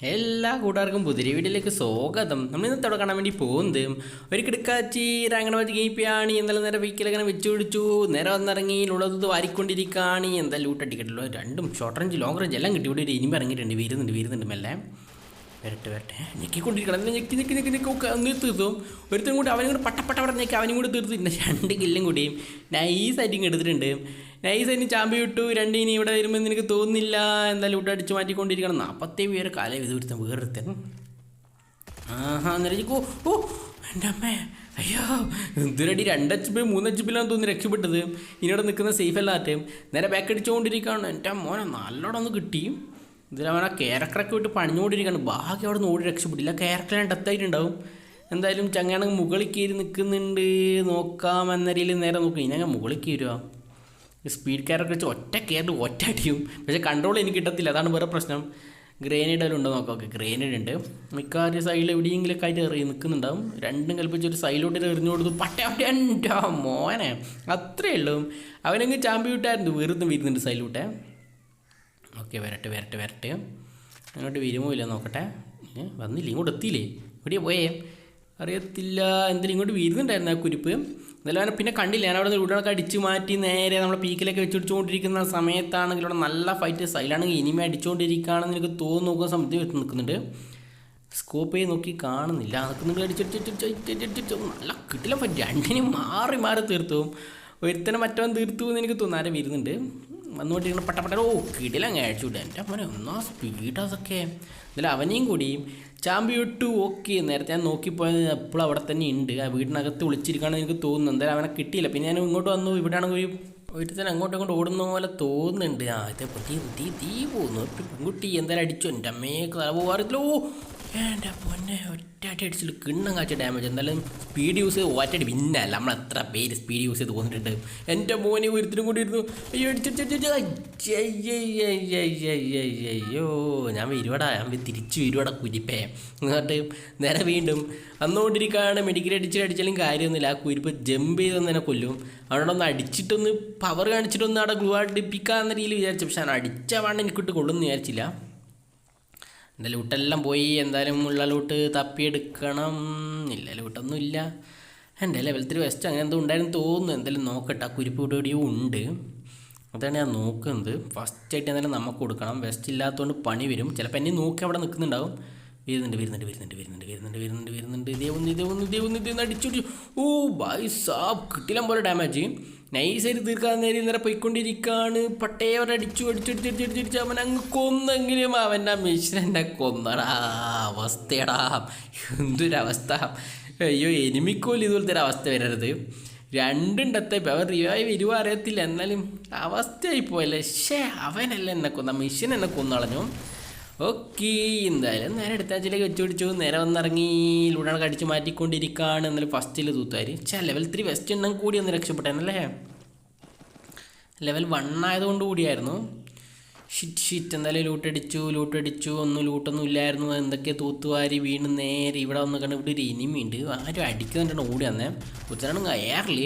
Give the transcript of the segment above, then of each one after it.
എല്ലാ കൂട്ടുകാർക്കും പുതിരി വീട്ടിലേക്ക് സ്വാഗതം. നമ്മൾ ഇന്നത്തെ അവിടെ കാണാൻ വേണ്ടി പോകുന്നത് ഒരു കിടക്കാച്ചി റാങ്ങണ ഗെയിപ്പിയാണ് എന്തായാലും നേരെ വീക്കിലങ്ങനെ വെച്ചു പിടിച്ചു നേരെ വന്നിറങ്ങി ഉള്ളത് വാരിക്കൊണ്ടിരിക്കുകയാണ് എന്തായാലും ലൂട്ട് അടിക്കട്ടല്ലോ രണ്ടും ഷോർട്ട് റേഞ്ച് ലോങ് റേഞ്ച് എല്ലാം കിട്ടി ഇവിടെ ഒരു ഇറങ്ങിയിട്ടുണ്ട് വീരുന്നുണ്ട് വീരുന്നുണ്ട് മെല്ലെ. വരട്ടെ വരട്ടെ. ഞെക്കിക്കൊണ്ടിരിക്കണം. എന്നാൽ ഞെക്കി ഞെക്കി ഞെക്കി ഞെക്കി ഒന്ന് തീർത്തും. ഒരുത്തരും കൂടി അവനും കൂടി പട്ടപ്പട്ട അവിടെ ഞെക്കി അവനും കൂടി തീർത്തു. പിന്നെ രണ്ട് കില്ലും കൂടിയും നൈസായിട്ട് ഇങ്ങ് എടുത്തിട്ടുണ്ട്. നൈസായിട്ട് ചാമ്പി വിട്ടു. രണ്ട് ഇനി ഇവിടെ വരുമ്പോൾ നിനക്ക് തോന്നുന്നില്ല. എന്തായാലും ഇവിടെ അടിച്ച് മാറ്റിക്കൊണ്ടിരിക്കണം. നാൽപ്പത്തേഴ് പേര് കാലം ഇത് വേറെ വേറൊരുത്തൻ. ആഹാ അന്നേരം ഓ എന്റെ അമ്മേ. അയ്യോ എന്തിനടി രണ്ട് എച്ച് പി മൂന്ന് എച്ച് പിയിലാണ് തോന്നി രക്ഷപ്പെട്ടത്. ഇനിയുടെ നിൽക്കുന്ന സേഫ് അല്ലാത്തേം നേരെ ബാക്ക് അടിച്ചുകൊണ്ടിരിക്കുകയാണ്. എന്റെ മോനെ നല്ലോണം ഒന്ന് കിട്ടി. ഇതിലവനെ ക്യാരക്ടറൊക്കെ വിട്ട് പണിഞ്ഞുകൊണ്ടിരിക്കുകയാണ്. ബാക്കി അവിടെ നിന്ന് ഓടി രക്ഷപ്പെട്ടില്ല ക്യാരക്ടർ ഞാൻ ഡെത്തായിട്ടുണ്ടാവും. എന്തായാലും ചങ്ങാണ് മുകളിൽ കയറി നിൽക്കുന്നുണ്ട്. നോക്കാം എന്ന രീതിയിൽ നേരെ നോക്കും. ഇനി മുകളിൽ കയറുക സ്പീഡ് ക്യാരക്ടർ വെച്ച് ഒറ്റ കയറി ഒറ്റ അടിയും. പക്ഷേ കൺട്രോൾ എനിക്ക് കിട്ടത്തില്ല. അതാണ് വേറെ പ്രശ്നം. ഗ്രേനേഡ് എല്ലാം ഉണ്ടോ നോക്കാം. ഓക്കെ ഗ്രേനേഡ് ഉണ്ട്. മിക്കവാറും സൈഡിൽ എവിടെയെങ്കിലൊക്കെ ആയിട്ട് എറി നിൽക്കുന്നുണ്ടാവും. രണ്ടും കൽപ്പിച്ച് ഒരു സൈഡിലോട്ട് എറിഞ്ഞു കൊടുത്തു. പട്ട മോനെ. അത്രേ ഉള്ളൂ. അവനെങ്കിൽ ചാമ്പ്യൂട്ടായിരുന്നു വെറുതെ വരുന്നുണ്ട് സൈഡിലോട്ടെ ഓക്കെ വരട്ടെ വരട്ടെ വരട്ടെ. അങ്ങോട്ട് വരുമോ ഇല്ല നോക്കട്ടെ വന്നില്ല? ഇങ്ങോട്ട് എത്തിയില്ലേ? എവിടെയാ പോയേ? അറിയത്തില്ല. എന്തെങ്കിലും ഇങ്ങോട്ട് വരുന്നുണ്ടായിരുന്നു ആ കുരിപ്പ്? എന്നാലും പിന്നെ കണ്ടില്ല. ഞാൻ അവിടെ നിന്ന് ഇവിടെയൊക്കെ അടിച്ച് മാറ്റി നേരെ നമ്മുടെ പീക്കിലൊക്കെ വെച്ചിടിച്ചുകൊണ്ടിരിക്കുന്ന സമയത്താണെങ്കിൽ ഇവിടെ നല്ല ഫൈറ്റ് സൈലാണെങ്കിൽ ഇനിമേ അടിച്ചുകൊണ്ടിരിക്കുകയാണെന്ന് എനിക്ക് തോന്നുന്നു. നോക്കുന്ന സമയത്ത് വെച്ച് നിൽക്കുന്നുണ്ട്. സ്കോപ്പ് ചെയ്ത് നോക്കി കാണുന്നില്ല. നിൽക്കുന്നുണ്ട് അടിച്ചിട്ട് നല്ല കിട്ടില്ല ഫൈറ്റ് രണ്ടിനും മാറി മാറി തീർത്തു. ഒരുത്തനെ മറ്റവൻ തീർത്തു എന്ന് എനിക്ക് തോന്നുന്നു. ആരും വരുന്നുണ്ട്? വന്നുകൊണ്ടിരിക്കുന്ന. പട്ടപ്പെട്ട പട്ട. ഓ കിടിലങ്ങ് അയച്ചു വിട്ടു എന്റെ അമ്മനെ ഒന്നാ സ്പീഡ് അതൊക്കെ. എന്നാലും അവനെയും കൂടി ചാമ്പി വിട്ടു ഓക്കെ നേരത്തെ ഞാൻ നോക്കിപ്പോയത് എപ്പോഴും അവിടെ തന്നെ ഉണ്ട്. ആ വീടിനകത്ത് വിളിച്ചിരിക്കുകയാണെന്ന് എനിക്ക് തോന്നുന്നു. എന്തായാലും അവനെ കിട്ടിയില്ല. പിന്നെ ഞാൻ ഇങ്ങോട്ട് വന്നു. ഇവിടെ ആണെങ്കിൽ ഒരു ഒരുത്തൻ അങ്ങോട്ടും ഇങ്ങോട്ട് ഓടുന്ന പോലെ തോന്നുന്നുണ്ട്. ആ ഇതേ പൊട്ടി തീ തീ പോകുന്നു പെൺകുട്ടി എന്തായാലും അടിച്ചു. എന്റെ അമ്മയൊക്കെ തല പോകാറില്ല ഓ എന്റെ പൊന്നെ ഒറ്റ അടിച്ചിട്ട് കിണ്ണം കാച്ച ഡാമേജ് എന്തായാലും സ്പീഡ് യൂസ് ചെയ്ത് ഒറ്റടി പിന്നല്ല നമ്മൾ എത്ര പേര് സ്പീഡ് യൂസ് ചെയ്ത് പോന്നിട്ടുണ്ട്. എന്റെ മോനെ ഒരുത്തിനും കൂടി ഇരുന്നു. അയ്യോ അയ്യോ ഞാൻ വരുവാടാ. ഞാൻ തിരിച്ചു വരുവാടാ കുരിപ്പേ. എന്നിട്ട് നേരെ വീണ്ടും അന്നുകൊണ്ടിരിക്കുകയാണ് മെഡിക്കൽ അടിച്ചിട്ട് അടിച്ചാലും കാര്യമൊന്നുമില്ല. ആ കുരിപ്പ് ജമ്പ് ചെയ്തൊന്ന് തന്നെ കൊല്ലും. അവിടെ ഒന്ന് അടിച്ചിട്ടൊന്ന് പവർ കാണിച്ചിട്ടൊന്ന് അവിടെ ഗ്ലൂ അടിപ്പിക്കാന്ന രീതിയിൽ വിചാരിച്ചു. പക്ഷെ അടിച്ച വണ്ണം എനിക്കിട്ട് കൊള്ളുമെന്ന് വിചാരിച്ചില്ല. എന്റെ ലൂട്ടെല്ലാം പോയി. എന്തായാലും ഉള്ള ലൂട്ട് തപ്പിയെടുക്കണം. ഇല്ല ലൂട്ടൊന്നും ഇല്ല എന്റെ ലെവൽ വെസ്റ്റ് അങ്ങനെ എന്തോ ഉണ്ടായിരുന്നു തോന്നുന്നു. എന്തായാലും നോക്കട്ടെ. ആ കുരിപ്പ് കൂടി എവിടെയോ ഉണ്ട്. അതാണ് ഞാൻ നോക്കുന്നത്. ഫസ്റ്റ് ആയിട്ട് എന്തായാലും നമുക്ക് കൊടുക്കണം. വെസ്റ്റ് ഇല്ലാത്തതുകൊണ്ട് പണി വരും. ചിലപ്പോൾ എന്നെ നോക്കി അവിടെ നിൽക്കുന്നുണ്ടാവും. വരുന്നുണ്ട് വരുന്നുണ്ട് വരുന്നുണ്ട് വരുന്നുണ്ട് വരുന്നുണ്ട് വരുന്നുണ്ട് വരുന്നുണ്ട്. ഇതേ ഒന്ന് ഇതേ ഒന്ന് ഇതേ ഒന്ന് ഇതേ ഒന്ന് അടിച്ചു ഓ ബൈ സാബ്. കിട്ടില്ല പോലെ ഡാമേജ് നൈസായിട്ട് തീർക്കാൻ നേരെ നേരെ പോയിക്കൊണ്ടിരിക്കുകയാണ് പട്ടേവർ അടിച്ചു അടിച്ചു അടിച്ചു അടിച്ചു അടിച്ചു അടിച്ചു. അവൻ അങ്ങ് കൊന്നെങ്കിലും അവന്റെ മെഷീൻ എന്നെ കൊന്നടാ. അവസ്ഥയടാ. എന്തൊരവസ്ഥ. അയ്യോ എനിമിക്കോൽ ഇതുപോലത്തെ ഒരു അവസ്ഥ വരരുത്. രണ്ടുണ്ടത്തെ അവർ റിവായി വരുവോ അറിയത്തില്ല. എന്നാലും അവസ്ഥയായി പോയല്ലേ. ഷേ അവനല്ല എന്നെ കൊന്ന. മെഷീൻ എന്നെ കൊന്നളഞ്ഞു. ഓക്കെ എന്തായാലും നേരെ എടുത്താച്ചിലേക്ക് വെച്ച് പിടിച്ചു. നേരെ വന്നിറങ്ങി ലൂടാണ് കടിച്ച് മാറ്റിക്കൊണ്ടിരിക്കുകയാണ് എന്നാലും ഫസ്റ്റിൽ തൂത്തുകാർ ചേ ലെവൽ ത്രീ വെസ്റ്റ് എണ്ണം കൂടി ഒന്ന് രക്ഷപ്പെട്ടേനല്ലേ? ലെവൽ വൺ ആയതുകൊണ്ട് കൂടിയായിരുന്നു. ഷിറ്റ് ഷിറ്റ് എന്തായാലും ലൂട്ടടിച്ചു ലൂട്ടടിച്ചു ഒന്നും ലൂട്ടൊന്നും ഇല്ലായിരുന്നു. എന്തൊക്കെ തൂത്തുവാരി വീണ് നേരെ ഇവിടെ വന്ന് കണ്ട് ഇവിടെ ഒരു ഇനിമിയുണ്ട് ആരും അടിക്കുന്നുണ്ടാണ് ഓടി വന്നേ. ഒരുത്തനാണ് എയറിൽ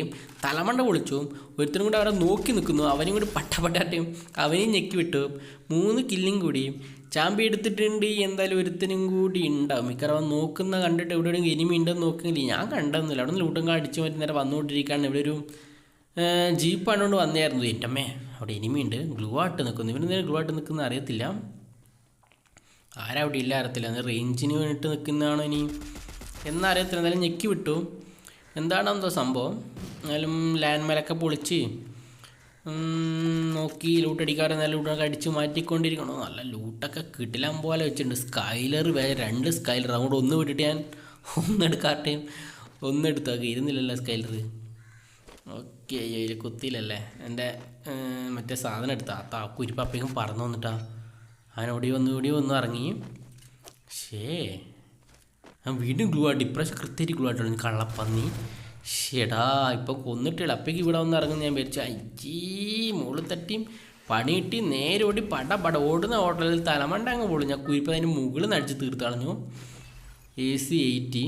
തലമണ്ട പൊളിച്ചു. ഒരുത്തനും കൂടെ അവരെ നോക്കി നിൽക്കുന്നു. അവനും കൂടി പട്ടപ്പട്ടാട്ടും അവനെയും ഞെക്കി വിട്ടു. മൂന്ന് കില്ലും കൂടി. ചാമ്പി എടുത്തിട്ടുണ്ട്. എന്തായാലും ഒരുത്തനും കൂടി ഉണ്ടാവും മിക്കവാറും നോക്കുന്ന കണ്ടിട്ട് എവിടെ ഒരു ഇനിമി ഉണ്ടെന്ന് നോക്കുന്നില്ല. ഞാൻ കണ്ടൊന്നുമില്ല. അവിടെ നിന്ന് ലൂട്ടും കാണിച്ചു മാറ്റി നേരെ വന്നുകൊണ്ടിരിക്കുകയാണ്. ഇവിടെ ഒരു ജീപ്പാണ് കൊണ്ട് വന്നായിരുന്നു എന്റെ അമ്മേ. അവിടെ ഇനിമിയുണ്ട് ഗ്ലൂ ആയിട്ട് നിൽക്കുന്നു ഇവന് നേരെ ഗ്ലൂ ആയിട്ട് നിൽക്കുന്ന അറിയത്തില്ല. ആരാ അവിടെ ഇല്ല അറിയത്തില്ല. അത് റേഞ്ചിന് വേണ്ടിയിട്ട് നിൽക്കുന്നതാണോ ഇനി? എന്നറിയത്തില്ല എന്തായാലും ഞെക്കി വിട്ടു. എന്താണോ എന്തോ സംഭവം? എന്നാലും ലാൻഡ് മേലൊക്കെ പൊളിച്ച് നോക്കി നോക്കി ലൂട്ടടിക്കാറ് നല്ല ലൂട്ടൊക്കെ അടിച്ച് മാറ്റിക്കൊണ്ടിരിക്കണോ. നല്ല ലൂട്ടൊക്കെ കിട്ടില്ലാൻ പോലെ വെച്ചിട്ടുണ്ട്. സ്കൈലർ വേറെ രണ്ട് സ്കൈലർ. അങ്ങോട്ട് ഒന്ന് വിട്ടിട്ട് ഞാൻ ഒന്നെടുക്കാട്ടെയും ഒന്നെടുത്തു ഇരുന്നില്ലല്ലോ സ്കൈലർ. ഓക്കെ അയ്യോ കുത്തിയില്ലല്ലേ എന്റെ മറ്റേ സാധനം എടുത്താ ആ കുരിപ്പപ്പേക്കും പറന്നു വന്നിട്ടാ. അവൻ ഓടി വന്നു ഓടി വന്നു ഇറങ്ങി. ഷേ ഞാൻ വീണ്ടും ഗ്ലൂ ആ ഇപ്രാവശ്യം കൃത്യമായിട്ട് ഗ്ലൂ ആയിട്ടുള്ളൂ കള്ളപ്പന്നി. ഷേടാ ഇപ്പം കൊന്നിട്ടില്ല. അപ്പേക്ക് ഇവിടെ വന്ന് ഇറങ്ങുന്ന ഞാൻ വിചാരിച്ചു. അയ്യീ മുകളിൽ തട്ടിയും പണി കിട്ടി നേരെ ഓടി പട പട ഓടുന്ന ഹോട്ടലിൽ തലമണ്ട അങ്ങ് പൊളിഞ്ഞ. കുരിപ്പ് അതിന് മുകളിൽ നിന്ന് അടിച്ച് തീർത്ത് കളഞ്ഞു. A C eighty.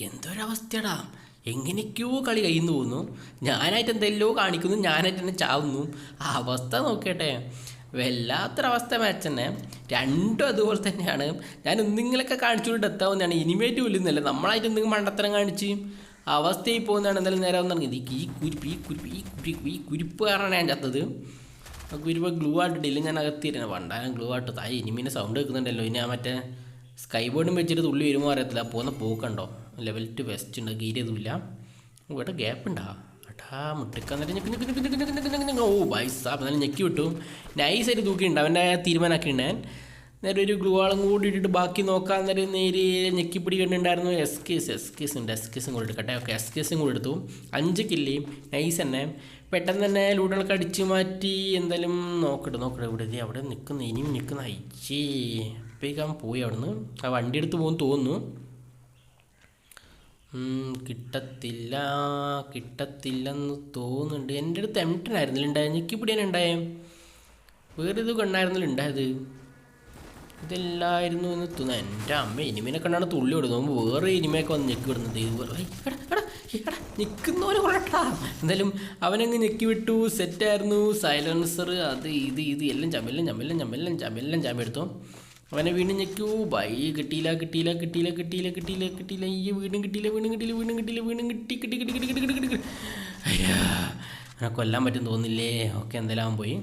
എന്തൊരവസ്ഥയടാ. എങ്ങനെയൊക്കെയോ കളി കഴിയുന്നു പോകുന്നു ഞാനായിട്ട് എന്തെല്ലോ കാണിക്കുന്നു ഞാനായിട്ട് തന്നെ ചാവുന്നു. ആ അവസ്ഥ നോക്കട്ടെ വല്ലാത്തൊരവസ്ഥ മാച്ച് തന്നെ. രണ്ടും അതുപോലെ തന്നെയാണ്. ഞാൻ എന്തെങ്കിലുമൊക്കെ കാണിച്ചുകൊണ്ട് എത്താവുന്നതാണ് ഇനിമേറ്റ് കൊല്ലുന്നില്ല നമ്മളായിട്ട് എന്തെങ്കിലും മണ്ടത്തരം കാണിച്ച് അവസ്ഥയിൽ പോകുന്നതാണ് എന്തായാലും നേരെ വന്നു ഇത് ഈ കുരിപ്പ് ഈ കുരിപ്പ് ഈ കുരിപ്പ് ഈ കുരിപ്പ് കാരണമാണ് ഞാൻ ചത്തത്. ആ കുരിപ്പ് ഗ്ലൂ ആയിട്ടില്ല ഞാൻ അകത്തിരുന്നു പണ്ടാലും ഗ്ലൂ ആയിട്ട് ആ ഇനിമീനെ സൗണ്ട് കേൾക്കുന്നുണ്ടല്ലോ. ഇനി ആ മറ്റേ സ്കൈ ബോർഡും വെച്ചിട്ട് തുള്ളി വരുമോ അറിയത്തില്ല. പോകുന്ന പോക്കുണ്ടോ? ലെവൽ ടു വെസ്റ്റ് ഉണ്ട് ഗീരതുമില്ല ഇവിടെ ഗ്യാപ്പ് ഉണ്ടാ അട്ടാ മുട്ടിക്കാൻ ഓ ബൈ സാബ് എന്നാലും ഞെക്കി വിട്ടു. നൈസ് നൈസായിട്ട് തൂക്കിയിട്ടുണ്ട്. അവന്റെ തീരുമാനമാക്കി ഞാൻ. നേരെ ഒരു ഗ്ലൂവാളും കൂടി ഇട്ടിട്ട് ബാക്കി നോക്കാൻ നേരം നേരെ ഞെക്കിപ്പിടി കണ്ടിട്ടുണ്ടായിരുന്നു. എസ് കേസ് എസ് കേസ് ഉണ്ട്. എസ് കേസും കൂടി എടുക്കട്ടെ. ഓക്കെ എസ് കേസും കൂടി എടുത്തു. അഞ്ച് കില്ലിയും നൈസ് തന്നെ. പെട്ടെന്ന് തന്നെ ലൂഡുകളൊക്കെ അടിച്ചു മാറ്റി എന്തായാലും നോക്കട്ടെ നോക്കട്ടെ. ഇവിടെ ഇതേ അവിടെ നിൽക്കുന്ന ഇനിയും നിൽക്കുന്ന അയച്ചേ അപ്പോഴേക്കാൻ പോയി അവിടുന്ന്. ആ വണ്ടി എടുത്ത് പോകുമെന്ന് തോന്നുന്നു. കിട്ടത്തില്ല കിട്ടത്തില്ലെന്ന് തോന്നുന്നുണ്ട്. എന്റെ അടുത്ത് എംട്ടനായിരുന്നില്ല ഉണ്ടായത് ഞെക്കിപ്പിടിയാണ് ഉണ്ടായേ? വേറെ ഇത് കണ്ണായിരുന്നില്ല ഉണ്ടായത്. ഇതെല്ലായിരുന്നു എന്ന് തോന്നുന്നു. എന്റെ അമ്മ ഇനിമേനെ കണ്ടാണ് തുള്ളി വിടുന്നത് വേറെ ഇനിമയൊക്കെ വന്ന് ഞെക്കി വിടുന്നത്. നിൽക്കുന്നവര് കൊള്ളട്ടാ. എന്തായാലും അവനങ്ങ് ഞെക്കി വിട്ടു. സെറ്റായിരുന്നു സൈലൻസർ അത് ഇത് ഇത് എല്ലാം ചമെല്ലാം ചമെല്ലാം ചമെല്ലാം ചമെല്ലാം എടുത്തു. അവനെ വീണ്ടും ഞെക്കൂ. ബൈ കിട്ടിയില്ല കിട്ടിയില്ല കിട്ടിയില്ല കിട്ടിയില്ല കിട്ടിയില്ല കിട്ടിയില്ല. ഈ വീണ്ടും കിട്ടിയില്ല വീണ്ടും കിട്ടിയില്ല വീണ്ടും കിട്ടിയില്ല വീണ്ടും കിട്ടി കിട്ടി കിട്ടി കിട്ടി കിട്ടി കിട്ടി കിട്ടി. അയ്യാ അവനെ കൊല്ലാൻ പറ്റും തോന്നില്ലേ ഓക്കെ എന്തെല്ലാം പോയി.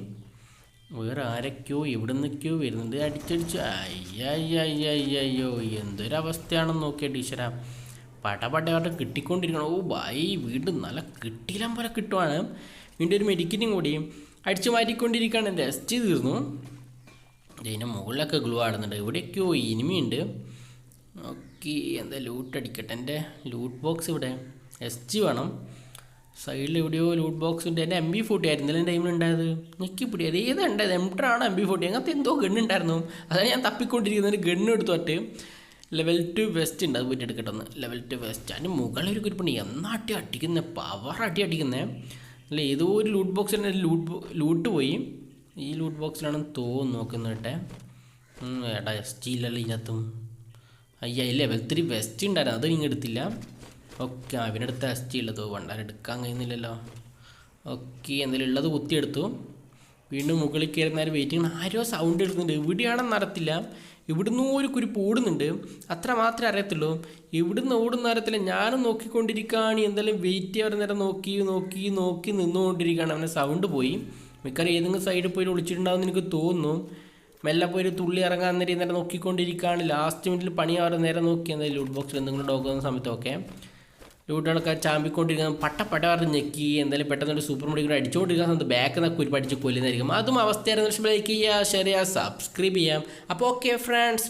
വേറെ ആരൊക്കെയോ ഇവിടെ നിൽക്കോ വരുന്നത് അടിച്ചടിച്ചു. അയ്യോ എന്തൊരവസ്ഥയാണെന്ന് നോക്കിയാട്ട് ഈശ്വര പടപടയോട്ട് കിട്ടിക്കൊണ്ടിരിക്കണം. ഓ ബൈ വീണ്ടും നല്ല കിട്ടിയില്ല പോലെ കിട്ടുവാണ്. വീണ്ടും ഒരു മെഡിക്കറ്റും കൂടി അടിച്ചു മാറ്റിക്കൊണ്ടിരിക്കുകയാണ്. എന്റെ തീർന്നു. ഇതിന്റെ മുകളിലൊക്കെ ഗ്ലൂ ആടുന്നുണ്ട്. ഇവിടെയൊക്കെയോ ഇനിമിയുണ്ട്. ഓക്കെ എന്താ ലൂട്ട് അടിക്കട്ടെ? എന്റെ ലൂട്ട് ബോക്സ് ഇവിടെ. എസ് ജി വേണം. സൈഡിൽ എവിടെയോ ലൂട്ട് ബോക്സ് ഉണ്ട്. എന്റെ എം ബി ഫോർട്ടി ആയിരുന്നില്ല എന്റെ ടൈമിൽ ഉണ്ടായത്. ഞെക്കിപ്പിടി അത് ഏതാ ഉണ്ടായത് എംട്രാണോ എം ബി ഫോർട്ടി അങ്ങനത്തെ എന്തോ ഗണ്ണുണ്ടായിരുന്നു അതാണ് ഞാൻ തപ്പിക്കൊണ്ടിരിക്കുന്നത് ഗണ്ണ് എടുത്തോട്ട് ലെവൽ ടു വെസ്റ്റ് ഉണ്ട്. അത് പോയിട്ട് എടുക്കട്ടെ ഒന്ന്. ലെവൽ ടു വെസ്റ്റ് അതിന് മുകളിൽ ഒരു കുരുപ്പുണ്ട് എന്നാട്ടി അടിക്കുന്നത് പവർ അടി അടിക്കുന്നത് അല്ല ഏതോ ഒരു ലൂട്ട് ബോക്സിൽ ലൂട്ട് ലൂട്ട് പോയി. ഈ ലൂട്ട് ബോക്സിലാണെന്ന് തോന്നുന്നു ഉം, ഏട്ടാ എസ് ടി ഇല്ലല്ലോ ഇതിനകത്തും? അയ്യ ഇല്ല? ലെവൽ വെസ്റ്റി ഉണ്ടായിരുന്നു അത് നിങ്ങൾ എടുത്തില്ല. ഓക്കെ അവനടുത്ത് എസ് ടി ഉള്ളത് വണ്ടാൻ എടുക്കാൻ കഴിയുന്നില്ലല്ലോ. ഓക്കെ എന്തായാലും ഉള്ളത് കുത്തിയെടുത്തു. വീണ്ടും മുകളിൽ കയറുന്ന വെയിറ്റിംഗ് ആരോ സൗണ്ട് എടുക്കുന്നുണ്ട്. എവിടെയാണെന്ന് അറിയത്തില്ല. ഇവിടുന്ന് ഒരു കുരിപ്പ് ഓടുന്നുണ്ട്. അത്ര മാത്രമേ അറിയത്തുള്ളൂ. ഇവിടുന്ന് ഓടുന്ന അറിയത്തില്ല. ഞാനും നോക്കിക്കൊണ്ടിരിക്കുകയാണ് എന്തായാലും വെയിറ്റ് ചെയ്യാൻ നേരം നോക്കി നോക്കി നോക്കി നിന്നുകൊണ്ടിരിക്കുകയാണ്. അവനെ സൗണ്ട് പോയി. മിക്കവാറും ഏതെങ്കിലും സൈഡിൽ പോയി ഒളിച്ചിട്ടുണ്ടാവും എനിക്ക് തോന്നുന്നു. മെല്ലെ പോയി തുള്ളി ഇറങ്ങാൻ നേരം നേരെ നോക്കിക്കൊണ്ടിരിക്കുകയാണ്. ലാസ്റ്റ് മിനിറ്റിൽ പണി പണിയാവാറ് നേരെ നോക്കി എന്തായാലും ലൂട്ട് ബോക്സിൽ എന്തെങ്കിലും ഡോഗ് വന്ന സമയത്തൊക്കെ ലൂട്ടുകളൊക്കെ ചാമ്പിക്കൊണ്ടിരിക്കുന്നത് പട്ട പട പറഞ്ഞ് ഞെക്കി എന്തായാലും പെട്ടെന്ന് ഒരു സൂപ്പർ മീഡിയ അടിച്ചുകൊണ്ടിരിക്കുന്ന സമയത്ത് ബാക്ക് നിന്നൊക്കെ ഒരു പഠിച്ച് കൊല്ലുന്നതായിരിക്കും. അതും അവസ്ഥയായിരുന്നു ലൈക്ക് ചെയ്യുക ഷെയർ ചെയ്യുക സബ്സ്ക്രൈബ് ചെയ്യാം. അപ്പോൾ ഓക്കെ ഫ്രണ്ട്സ്